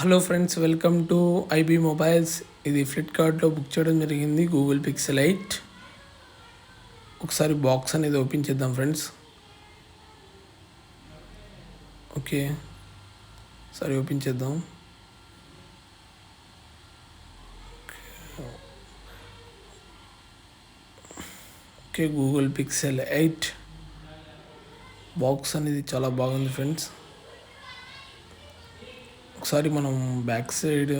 Hello friends welcome to IB mobiles. ఇది ఫ్లిప్కార్ట్లో book చేయడం జరిగింది గూగుల్ పిక్సెల్ ఎయిట్ ఒకసారి బాక్స్ అనేది ఓపెన్ చేద్దాం ఫ్రెండ్స్. ఓకే సరే ఓపెన్ చేద్దాం. Okay Google Pixel eight box అనేది చాలా బాగుంది ఫ్రెండ్స్. ఒకసారి మనం బ్యాక్ సైడ్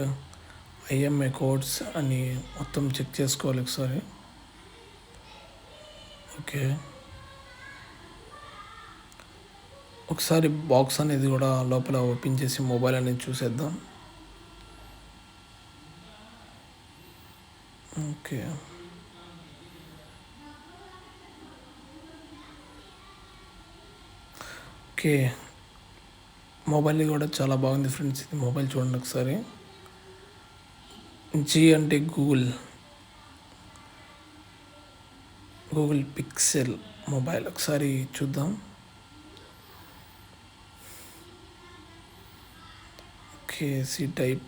ఐఎంఏ కోడ్స్ అని మొత్తం చెక్ చేసుకోవాలి ఒకసారి. ఓకే. ఒకసారి బాక్స్ అనేది కూడా లోపల ఓపెన్ చేసి మొబైల్ అనేది చూసేద్దాం. ఓకే. ఓకే. మొబైల్ కూడా చాలా బాగుంది ఫ్రెండ్స్ ఇది మొబైల్ చూడండి ఒకసారి. జీ అంటే గూగుల్ గూగుల్ పిక్సెల్ మొబైల్ ఒకసారి చూద్దాం. కేసీ టైప్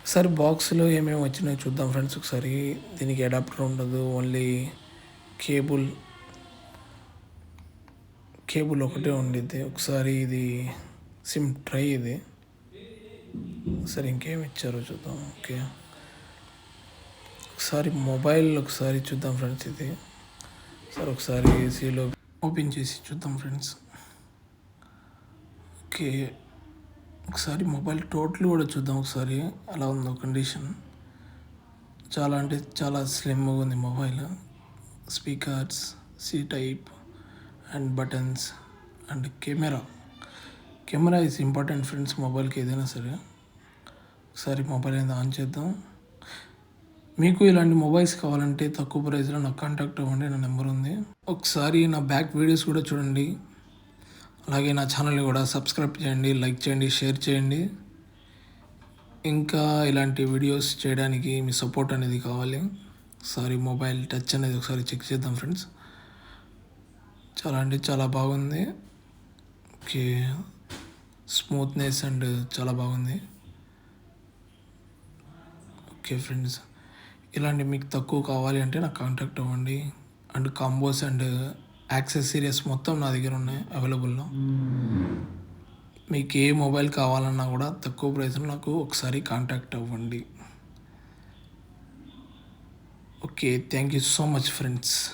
ఒకసారి బాక్స్లో ఏమేమి వచ్చినాయో చూద్దాం ఫ్రెండ్స్ ఒకసారి. దీనికి అడాప్టర్ ఉండదు ఓన్లీ కేబుల్ కేబుల్ ఒకటే ఉండిద్ది. ఒకసారి ఇది సిమ్ ట్రై ఇది. సరే ఇంకేం ఇచ్చారో చూద్దాం. ఓకే. ఒకసారి మొబైల్ ఒకసారి చూద్దాం ఫ్రెండ్స్ ఇది. సార్ ఒకసారి ఏసీలో ఓపెన్ చేసి చూద్దాం ఫ్రెండ్స్. ఓకే. ఒకసారి మొబైల్ టోటల్ కూడా చూద్దాం ఒకసారి. అలా ఉందో కండిషన్. చాలా అంటే చాలా స్లిమ్గా ఉంది mobile. Speakers C type. And buttons and camera camera is important friends మొబైల్కి ఏదైనా సరే. ఒకసారి మొబైల్ అనేది ఆన్ చేద్దాం. మీకు ఇలాంటి మొబైల్స్ కావాలంటే తక్కువ ప్రైస్లో నాకు కాంటాక్ట్ అవ్వండి నా నెంబర్ ఉంది. ఒకసారి నా బ్యాక్ వీడియోస్ కూడా చూడండి. అలాగే నా ఛానల్ని కూడా సబ్స్క్రైబ్ చేయండి లైక్ చేయండి షేర్ చేయండి. ఇంకా ఇలాంటి వీడియోస్ చేయడానికి మీ సపోర్ట్ అనేది కావాలి. ఒకసారి మొబైల్ టచ్ అనేది ఒకసారి చెక్ చేద్దాం ఫ్రెండ్స్ చాలా అంటే చాలా బాగుంది. ఓకే. స్మూత్నెస్ అండ్ చాలా బాగుంది. Okay friends. ఇలాంటి మీకు తక్కువ కావాలి అంటే నాకు కాంటాక్ట్ అవ్వండి. అండ్ కాంబోస్ అండ్ యాక్సెసరీస్ మొత్తం నా దగ్గర ఉన్నాయి అవైలబుల్లో. మీకు ఏ మొబైల్ కావాలన్నా కూడా తక్కువ ప్రైస్లో నాకు ఒకసారి కాంటాక్ట్ అవ్వండి. Okay. Thank you so much friends.